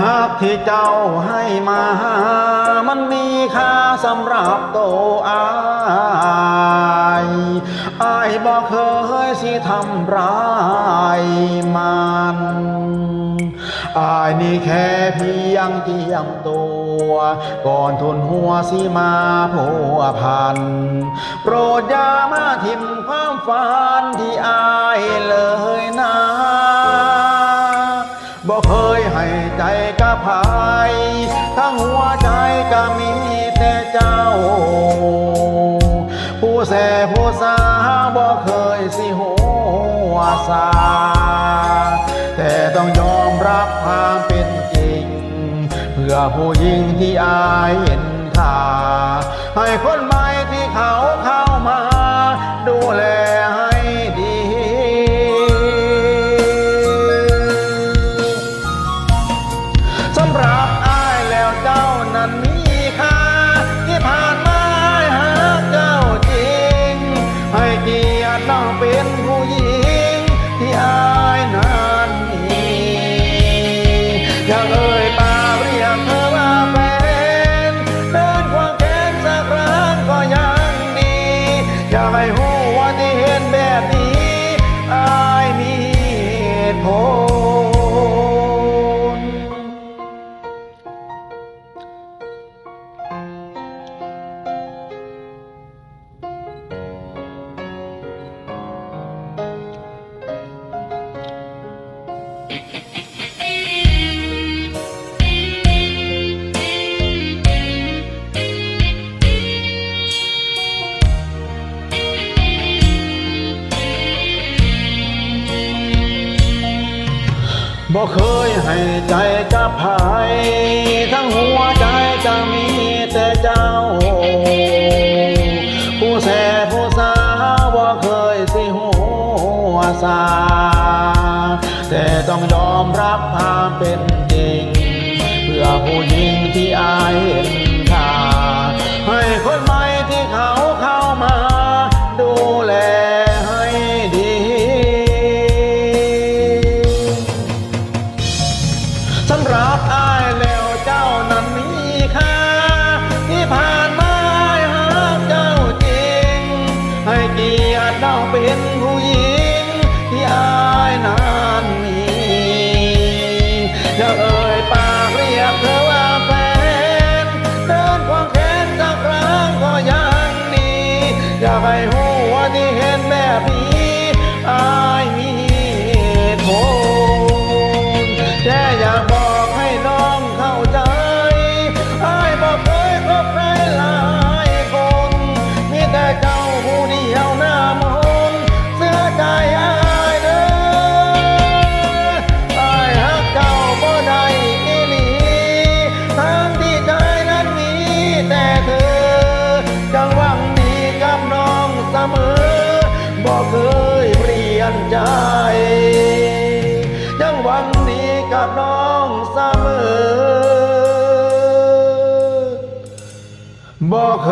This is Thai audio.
หากที่เจ้าให้มา มันมีค่าสำหรับโตอายอายบอกเคยสิทำร้ายมันอายนี่แค่เพียงเกียมตัว ก่อนทุนหัวสิมาผัวพัน โปรดอย่ามาทิมความฝันที่อายเลย แต่ต้องยอมรับความเป็นจริง เพื่อผู้หญิงที่อายเห็นค่าให้คนใหม่ที่เขาเข้ามา ยากเอ่ยปากเรียกเธอว่าแฟนเดินควางแขนสักครั้งก็ยังดี อยากให้หูว่าที่เห็นแบ บอกเคยให้ใจกับใครทั้งหัวใจจะมีแต่เจ้า ผู้แสผู้สาวบอกเคยสิหัวสา แต่ต้องยอมรับความเป็นจริง เพื่อผู้หญิงที่อายเห็นค่าให้คนใหม่ที่เขา สำหรับ ดีกับน้องเสมอบอกเค